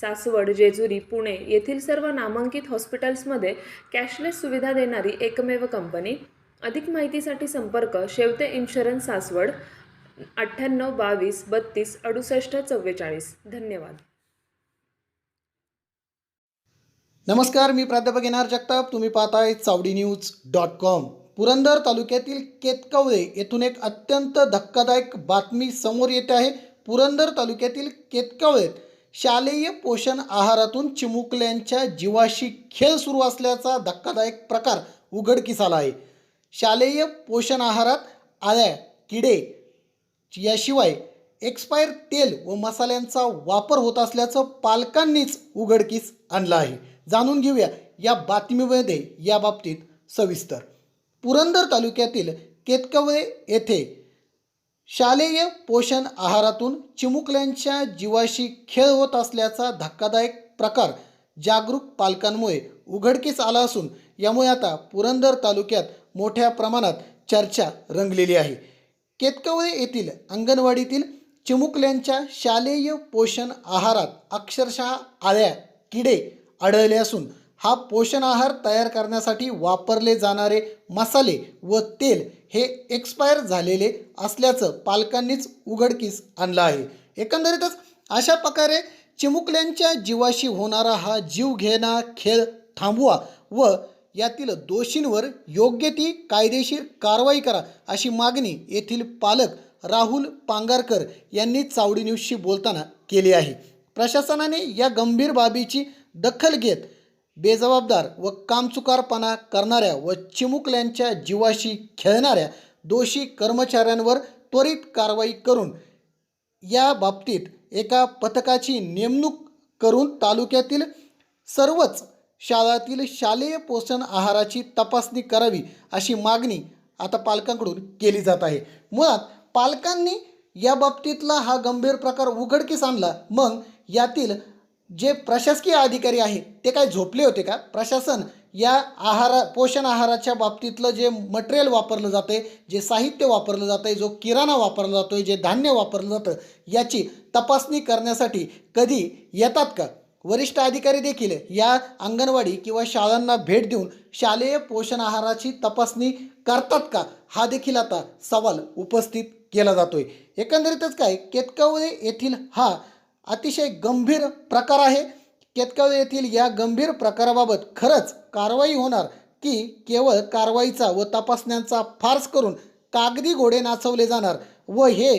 सासवड जेजुरी पुणे येथील सर्व नामांकित हॉस्पिटल्समध्ये कॅशलेस सुविधा देणारी एकमेव कंपनी. अधिक माहितीसाठी संपर्क शेवते इन्शुरन्स सासवड अठ्ठ्याण्णव बावीस बत्तीस अडुसष्ट चव्वेचाळीस. धन्यवाद. नमस्कार मी प्राध्यापक एन जगताप. तुम्ही पाहताय Chawadi news dot com. Purandar तालुक्यातील केतकवळे येथून एक अत्यंत धक्कादायक बातमी समोर येते आहे. पुरंदर तालुक्यातील केतकवळेत शालेय पोषण आहारातून चिमुकल्यांच्या जीवाशी खेळ सुरू असल्याचा धक्कादायक प्रकार उघडकीस आला आहे. शालेय पोषण आहारात आळ्या किडे याशिवाय एक्सपायर तेल व मसाल्यांचा वापर होत असल्याचं पालकांनीच उघडकीस आणलं आहे. जाणून घेऊया या बातमीमध्ये या बाबतीत सविस्तर. पुरंदर तालुक्यातील केतकवळे येथे शालेय पोषण आहारातून चिमुकल्यांच्या जीवाशी खेळ होत असल्याचा धक्कादायक प्रकार जागरूक पालकांमुळे उघडकीस आला असून यामुळे आता पुरंदर तालुक्यात मोठ्या प्रमाणात चर्चा रंगलेली आहे. केतकवळे येथील अंगणवाडीतील चिमुकल्यांच्या शालेय पोषण आहारात अक्षरशः आळ्या किडे आढळले असून हा पोषण आहार तयार करण्यासाठी वापरले जाणारे मसाले व तेल हे एक्सपायर झालेले असल्याचं पालकांनीच उघडकीस आणलं आहे. एकंदरीतच अशा प्रकारे चिमुकल्यांच्या जीवाशी होणारा हा जीव घेणा खेळ थांबवा व यातील दोषींवर योग्य ती कायदेशीर कारवाई करा अशी मागणी येथील पालक राहुल पांगारकर यांनी चावडी न्यूजशी बोलताना केली आहे. प्रशासनाने या गंभीर बाबीची दखल घेत बेजबाबदार व कामचुकारपणा करणाऱ्या व चिमुकल्यांच्या जीवाशी खेळणाऱ्या दोषी कर्मचाऱ्यांवर त्वरित कारवाई करून या बाबतीत एका पथकाची नेमणूक करून तालुक्यातील सर्वच शाळातील शालेय पोषण आहाराची तपासणी करावी अशी मागणी आता पालकांकडून केली जात आहे. मुळात पालकांनी या बाबतीतला हा गंभीर प्रकार उघडकीस आणला मग यातील जे प्रशासकीय अधिकारी आहेत ते काय झोपले होते का? प्रशासन या आहारा पोषण आहाराच्या बाबतीतलं जे मटेरियल वापरलं जाते जे साहित्य वापरलं जातं आहे जो किराणा वापरला जातो आहे जे धान्य वापरलं जातं याची तपासणी करण्यासाठी कधी येतात का? वरिष्ठ अधिकारी देखील या अंगणवाडी किंवा शाळांना भेट देऊन शालेय पोषण आहाराची तपासणी करतात का? हा देखील आता सवाल उपस्थित केला जातोय. एकंदरीतच काय केतकावळे येथील हा अतिशय गंभीर प्रकार आहे. केतकावळे येथील या गंभीर प्रकाराबाबत खरंच कारवाई होणार की केवळ कारवाईचा व तपासण्यांचा फार्स करून कागदी घोडे नाचवले जाणार व हे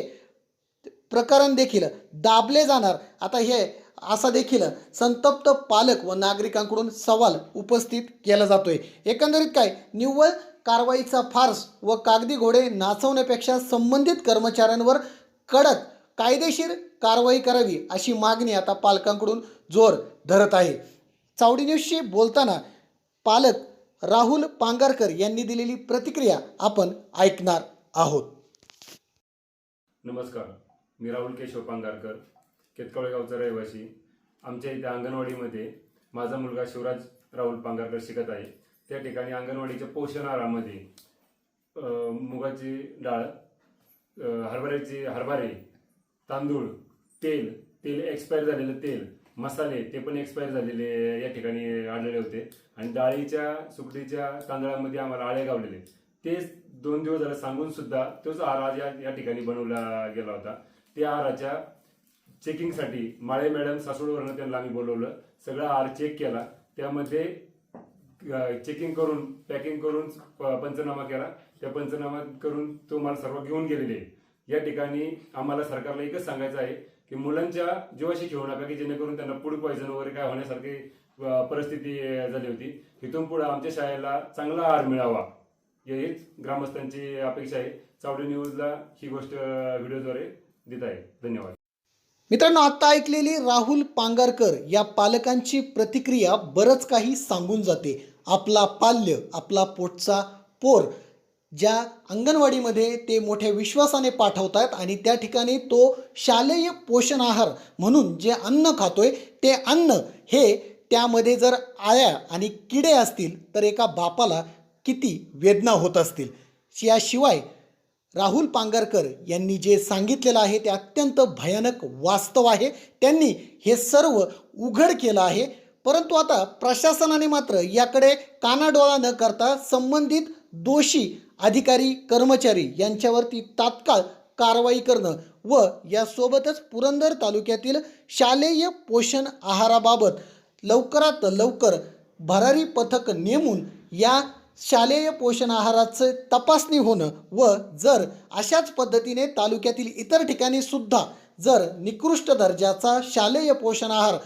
प्रकरण देखील दाबले जाणार? आता हे असा देखील संतप्त पालक व नागरिकांकडून सवाल उपस्थित केला जातोय. एकंदरीत काय? निव्वळ कारवाईचा फार्स व कागदी घोडे नाचवण्यापेक्षा संबंधित कर्मचाऱ्यांवर कडक कायदेशीर कारवाई करावी अशी मागणी आता पालकांकडून जोर धरत आहे. चावडी न्यूजशी बोलताना पालक राहुल पांगारकर यांनी दिलेली प्रतिक्रिया आपण ऐकणार आहोत. नमस्कार मी राहुल केशव पांगारकर केतकवळेगावचा रहिवासी. आमच्या इथे अंगणवाडीमध्ये माझा मुलगा शिवराज राहुल पांगारकर शिकत आहे. त्या ठिकाणी अंगणवाडीच्या पोषण आहारामध्ये मुगाची डाळ हरभऱ्याची हरभरे तांदूळ तेल तेल एक्सपायर झालेलं तेल मसाले ते पण एक्सपायर झालेले या ठिकाणी आढळले होते. आणि डाळीच्या सुकडीच्या तांदळामध्ये आम्हाला आळे गावलेले. तेच दोन दिवस झाला सांगून सुद्धा तोच आहार या या ठिकाणी बनवला गेला होता. त्या आहाराच्या चेकिंगसाठी माळे मॅडम सासवडवरनं त्यांना आम्ही बोलवलं. सगळा आहार चेक केला. त्यामध्ये चेकिंग करून पॅकिंग करून प- पंचनामा केला. त्या पंचनामा करून तो माल सर्व घेऊन गेलेले. आहे. या ठिकाणी आम्हाला सरकारला एकच सांगायचं आहे की मुलांच्या जीवाशी खेळू नका की जेणेकरून त्यांना फूड पॉयझन वगैरे काय होण्यासारखी परिस्थिती झाली होती. तिथून पुढे आमच्या शाळेला चांगला आहार मिळावा हीच ग्रामस्थांची अपेक्षा आहे. चावडी न्यूजला ही गोष्ट व्हिडिओद्वारे देत आहे. धन्यवाद. मित्रांनो आता ऐकलेली राहुल पांगारकर या पालकांची प्रतिक्रिया बरंच काही सांगून जाते. आपला पाल्य आपला पोटचा पोर. ज्या अंगणवाडीमध्ये ते मोठ्या विश्वासाने पाठवत आहेत आणि त्या ठिकाणी तो शालेय पोषण आहार म्हणून जे अन्न खातोय ते अन्न हे त्यामध्ये जर आळ्या आणि किडे असतील तर एका बापाला किती वेदना होत असतील. याशिवाय राहुल पांगरकर यांनी जे सांगितलेलं आहे ते अत्यंत भयानक वास्तव आहे. त्यांनी हे सर्व उघड केलं आहे. परंतु आता प्रशासनाने मात्र याकडे कानाडोळा न करता संबंधित दोषी अधिकारी कर्मचारी यांच्यावरती तात्काळ कारवाई करणं व यासोबतच पुरंदर तालुक्यातील शालेय पोषण आहाराबाबत लवकरात लवकर भरारी पथक नेमून या शालेय पोषण आहाराचं तपासणी होणं व जर अशाच पद्धतीने तालुक्यातील इतर ठिकाणी सुद्धा जर निकृष्ट दर्जाचा शालेय पोषण आहार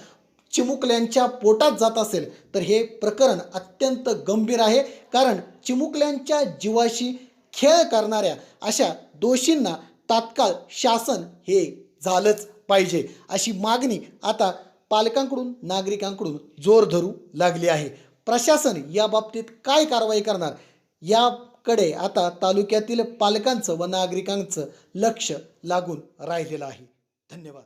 चिमुकल्यांच्या पोटात जात असेल तर हे प्रकरण अत्यंत गंभीर आहे. कारण चिमुकल्यांच्या जीवाशी खेळ करणाऱ्या अशा दोषींना तात्काळ शासन हे झालंच पाहिजे अशी मागणी आता पालकांकडून नागरिकांकडून जोर धरू लागली आहे. प्रशासन या बाबतीत काय कारवाई करणार? याकडे आता तालुक्यातील पालकांचं व नागरिकांचं लक्ष लागून राहिलेलं आहे. धन्यवाद.